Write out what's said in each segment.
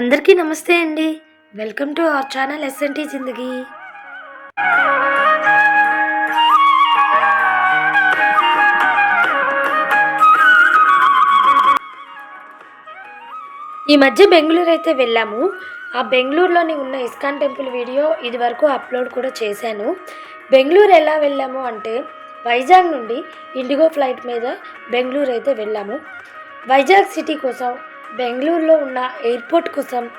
అందరికీ నమస్తే అండి. Welcome to our channel SNT Zindagi. ఈ మధ్య బెంగళూరు అయితే వెళ్ళాము. ఆ బెంగళూరులోని ఉన్న ఇస్కాన్ టెంపుల్ వీడియో ఇది వరకు అప్లోడ్ కూడా చేశాను. బెంగళూరు ఎలా వెళ్ళాము అంటే వైజాగ్ నుండి ఇండిగో ఫ్లైట్ మీద బెంగళూరు అయితే వెళ్ళాము. వైజాగ్ సిటీ కోసం బెంగళూరులో ఉన్న ఎయిర్పోర్ట్ కోసం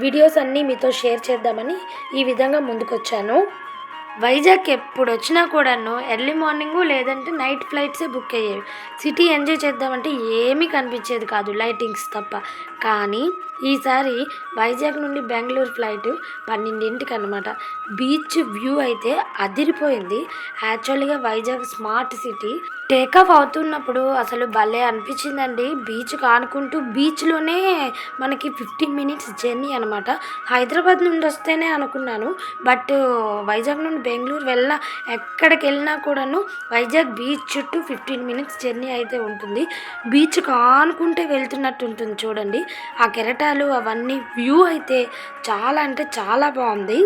వీడియోస్ అన్నీ మీతో షేర్ చేద్దామని ఈ విధంగా ముందుకొచ్చాను. వైజాగ్ ఎప్పుడు వచ్చినా కూడాను ఎర్లీ మార్నింగ్ లేదంటే నైట్ ఫ్లైట్సే బుక్ అయ్యేవి. సిటీ ఎంజాయ్ చేద్దామంటే ఏమీ కనిపించేది కాదు లైటింగ్స్ తప్ప. కానీ ఈసారి వైజాగ్ నుండి బెంగళూరు ఫ్లైట్ పన్నెండింటికి అనమాట బీచ్ వ్యూ అయితే అదిరిపోయింది. యాక్చువల్గా వైజాగ్ స్మార్ట్ సిటీ. టేకాఫ్ అవుతున్నప్పుడు అసలు భలే అనిపించిందండి. బీచ్ కానుకుంటూ బీచ్లోనే మనకి ఫిఫ్టీన్ మినిట్స్ జర్నీ అనమాట హైదరాబాద్ నుండి వస్తేనే అనుకున్నాను. బట్ వైజాగ్ నుండి బెంగళూరు వెళ్ళినా ఎక్కడికి వెళ్ళినా కూడాను వైజాగ్ బీచ్ చుట్టూ ఫిఫ్టీన్ మినిట్స్ జర్నీ అయితే ఉంటుంది. బీచ్ కానుకుంటే వెళ్తున్నట్టు ఉంటుంది చూడండి. ఆ కెరటాలు అవన్నీ వ్యూ అయితే చాలా అంటే చాలా బాగుంది.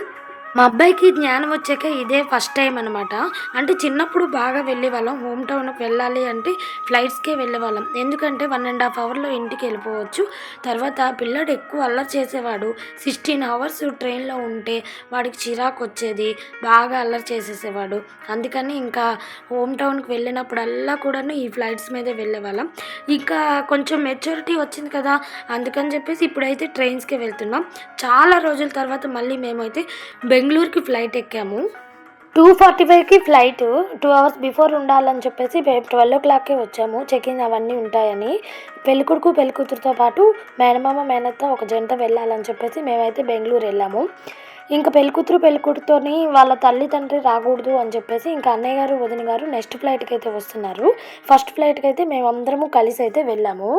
మా అబ్బాయికి జ్ఞానం వచ్చాక ఇదే ఫస్ట్ టైం అనమాట అంటే చిన్నప్పుడు బాగా వెళ్ళేవాళ్ళం హోమ్ టౌన్కి వెళ్ళాలి అంటే ఫ్లైట్స్కే వెళ్ళేవాళ్ళం ఎందుకంటే వన్ అండ్ హాఫ్ అవర్లో ఇంటికి వెళ్ళిపోవచ్చు. తర్వాత పిల్లడు ఎక్కువ అల్లరి చేసేవాడు. సిక్స్టీన్ అవర్స్ ట్రైన్లో ఉంటే వాడికి చిరాకు వచ్చేది. బాగా అల్లరి చేసేసేవాడు. అందుకని ఇంకా హోమ్ టౌన్కి వెళ్ళినప్పుడల్లా కూడాను ఈ ఫ్లైట్స్ మీదే వెళ్ళేవాళ్ళం ఇంకా కొంచెం మెచ్యూరిటీ వచ్చింది కదా. అందుకని చెప్పేసి ఇప్పుడైతే ట్రైన్స్కే వెళ్తున్నాం. చాలా రోజుల తర్వాత మళ్ళీ మేమైతే బెంగళూరుకి ఫ్లైట్ ఎక్కాము. టూ ఫార్టీ ఫైవ్కి ఫ్లైట్ టూ అవర్స్ బిఫోర్ ఉండాలని చెప్పేసి మేము ట్వెల్వ్ ఓ క్లాక్కి వచ్చాము. చెకింగ్ అవన్నీ ఉంటాయని. పెళ్ళికొడుకు పెళ్ళికూతురుతో పాటు మేనమామ మేనత్త ఒక జంట వెళ్ళాలని చెప్పేసి మేమైతే బెంగళూరు వెళ్ళాము. ఇంకా పెళ్ళికూతురు పెళ్ళికూతురుతోని వాళ్ళ తల్లి తండ్రి రాకూడదు అని చెప్పేసి ఇంకా అన్నయ్య గారు వదిన గారు నెక్స్ట్ ఫ్లైట్కి అయితే వస్తున్నారు. ఫస్ట్ ఫ్లైట్కి అయితే మేమందరము కలిసి అయితే వెళ్ళాము.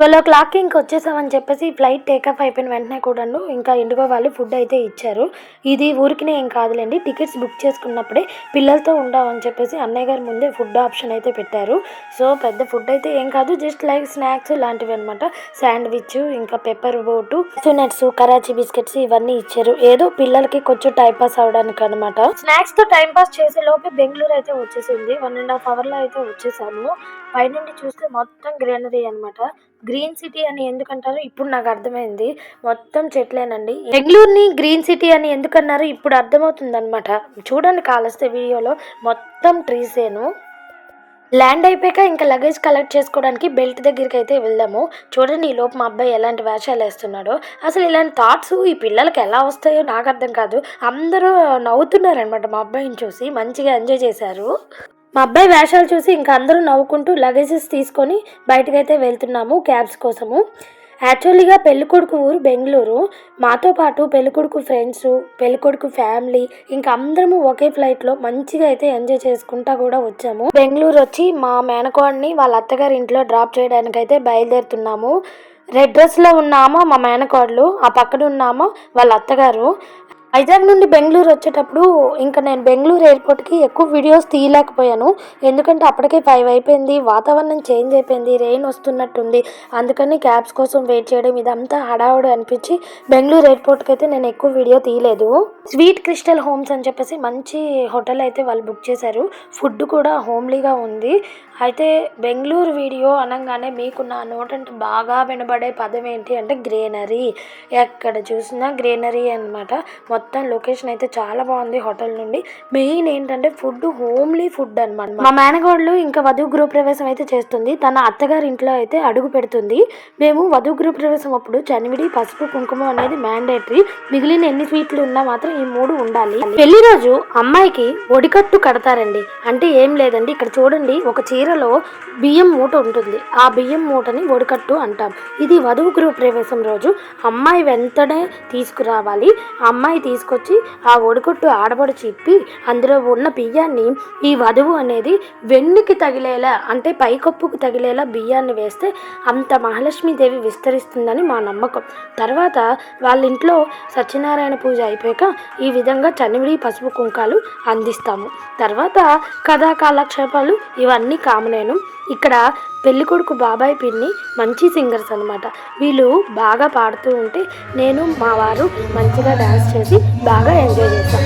ట్వెల్వ్ ఓ క్లాక్కి ఇంక వచ్చేసామని చెప్పేసి ఫ్లైట్ టేకాఫ్ అయిపోయిన వెంటనే కూడాను ఇంకా ఇండిగో వాళ్ళు ఫుడ్ అయితే ఇచ్చారు. ఇది ఊరికినే ఏం కాదులేండి టికెట్స్ బుక్ చేసుకున్నప్పుడే పిల్లలతో ఉండవని చెప్పేసి అన్నయ్య గారి ముందే ఫుడ్ ఆప్షన్ అయితే పెట్టారు. సో పెద్ద ఫుడ్ అయితే ఏం కాదు జస్ట్ లైక్ స్నాక్స్ లాంటివి అనమాట శాండ్విచ్ ఇంకా పెప్పర్ బోటు నట్స్ కరాచీ బిస్కెట్స్ ఇవన్నీ ఇచ్చారు. ఏదో పిల్లలకి కొంచెం టైం పాస్ అవడానికి అనమాట స్నాక్స్తో టైం పాస్ చేసే లోపే బెంగళూరు అయితే వచ్చేసింది. వన్ అండ్ హాఫ్ అవర్లో అయితే వచ్చేసాము. పైనుండి చూస్తే మొత్తం గ్రీనరీ అనమాట గ్రీన్ సిటీ అని ఎందుకంటారో ఇప్పుడు నాకు అర్థమైంది. మొత్తం చెట్లేనండి. బెంగళూరుని గ్రీన్ సిటీ అని ఎందుకన్నారు ఇప్పుడు అర్థమవుతుంది అనమాట చూడండి కాలస్తే వీడియోలో మొత్తం ట్రీసేను. ల్యాండ్ అయిపోయాక ఇంకా లగేజ్ కలెక్ట్ చేసుకోవడానికి బెల్ట్ దగ్గరికి అయితే వెళ్దాము. చూడండి ఈ లోపు మా అబ్బాయి ఎలాంటి వేషాలు వేస్తున్నాడో. అసలు ఇలాంటి థాట్స్ ఈ పిల్లలకి ఎలా వస్తాయో నాకు అర్థం కాదు. అందరూ నవ్వుతున్నారనమాట మా అబ్బాయిని చూసి. మంచిగా ఎంజాయ్ చేశారు. మా అబ్బాయి వేషాలు చూసి ఇంకా అందరూ నవ్వుకుంటూ లగేజెస్ తీసుకొని బయటకైతే వెళ్తున్నాము క్యాబ్స్ కోసము. యాక్చువల్లీగా పెళ్ళికొడుకు ఊరు బెంగళూరు. మాతో పాటు పెళ్ళికొడుకు ఫ్రెండ్స్ పెళ్ళికొడుకు ఫ్యామిలీ ఇంకా అందరము ఒకే ఫ్లైట్లో మంచిగా అయితే ఎంజాయ్ చేసుకుంటా కూడా వచ్చాము. బెంగళూరు వచ్చి మా మేనకోడిని వాళ్ళ అత్తగారి ఇంట్లో డ్రాప్ చేయడానికి అయితే బయలుదేరుతున్నాము. రెడ్ డ్రెస్లో ఉన్నామో మా మేనకోడలు ఆ పక్కన ఉన్నామో వాళ్ళ అత్తగారు? వైజాగ్ నుండి బెంగళూరు వచ్చేటప్పుడు ఇంకా నేను బెంగళూరు ఎయిర్పోర్ట్కి ఎక్కువ వీడియోస్ తీయలేకపోయాను. ఎందుకంటే అప్పటికే ఫైవ్ అయిపోయింది వాతావరణం చేంజ్ అయిపోయింది రెయిన్ వస్తున్నట్టుంది. అందుకని క్యాబ్స్ కోసం వెయిట్ చేయడం ఇదంతా హడావుడి అనిపించి బెంగళూరు ఎయిర్పోర్ట్కి అయితే నేను ఎక్కువ వీడియో తీయలేదు. స్వీట్ క్రిస్టల్ హోమ్స్ అని చెప్పేసి మంచి హోటల్ అయితే వాళ్ళు బుక్ చేశారు. ఫుడ్ కూడా హోమ్లీగా ఉంది. అయితే బెంగళూరు వీడియో అనగానే మీకు నా నోటంటే బాగా వినబడే పదం ఏంటి అంటే గ్రీనరీ. ఎక్కడ చూసినా గ్రీనరీ అనమాట మొత్తం లొకేషన్ అయితే చాలా బాగుంది హోటల్ నుండి. మెయిన్ ఏంటంటే ఫుడ్ హోమ్లీ ఫుడ్ అనమాట మా మేనగోళ్ళు ఇంకా వధువు గృహ ప్రవేశం అయితే చేస్తుంది. తన అత్తగారి ఇంట్లో అయితే అడుగు పెడుతుంది. మేము వధువు గృహ ప్రవేశం అప్పుడు చనివిడి పసుపు కుంకుమ అనేది మ్యాండేటరీ మిగిలిన ఎన్ని స్వీట్లు ఉన్నా మాత్రం ఈ మూడు ఉండాలి. పెళ్ళి రోజు అమ్మాయికి ఒడికట్టు కడతారండి. అంటే ఏం లేదండి. ఇక్కడ చూడండి ఒక చీరలో బియ్యం మూట ఉంటుంది. ఆ బియ్యం మూటని ఒడికట్టు అంటాం. ఇది వధువు గృహ ప్రవేశం రోజు. అమ్మాయి వెంటనే తీసుకురావాలి. అమ్మాయి తీసుకొచ్చి ఆ ఒడికొట్టు ఆడబడి చెప్పి అందులో ఉన్న బియ్యాన్ని ఈ వధువు అనేది వెన్నుకి తగిలేలా అంటే పైకప్పుకు తగిలేలా బియ్యాన్ని వేస్తే అంత మహాలక్ష్మీదేవి విస్తరిస్తుందని మా నమ్మకం. తర్వాత వాళ్ళ ఇంట్లో సత్యనారాయణ పూజ అయిపోయాక ఈ విధంగా చనివిడి పసుపు కుంకాలు అందిస్తాము. తర్వాత కథా కాలక్షేపాలు ఇవన్నీ కామనేను. ఇక్కడ పెళ్ళికొడుకు బాబాయ్ పిన్ని మంచి సింగర్స్ అనమాట వీళ్ళు బాగా పాడుతూ ఉంటే నేను మా వారు మంచిగా డ్యాన్స్ చేసి బాగా ఎంజాయ్ చేస్తాం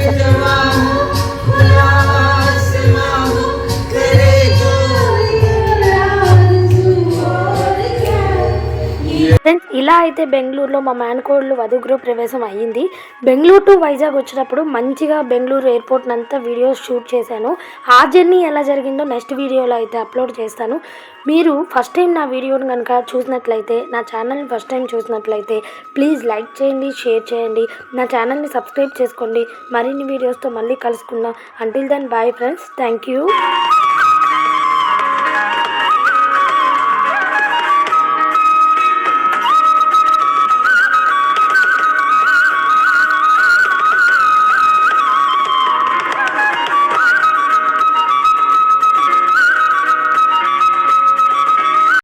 ఫ్రెండ్స్ ఇలా అయితే బెంగళూరులో మా మేనకోడలు వధుగురు ప్రవేశం అయ్యింది. బెంగళూరు టు వైజాగ్ వచ్చినప్పుడు మంచిగా బెంగళూరు ఎయిర్పోర్ట్ అంతా వీడియోస్ షూట్ చేశాను. ఆ జర్నీ ఎలా జరిగిందో నెక్స్ట్ వీడియోలో అయితే అప్లోడ్ చేస్తాను. మీరు ఫస్ట్ టైం నా వీడియోని కనుక చూసినట్లయితే నా ఛానల్ని ఫస్ట్ టైం చూసినట్లయితే ప్లీజ్ లైక్ చేయండి షేర్ చేయండి. నా ఛానల్ని సబ్స్క్రైబ్ చేసుకోండి. మరిన్ని వీడియోస్తో మళ్ళీ కలుసుకుందాం. Until then bye friends thank you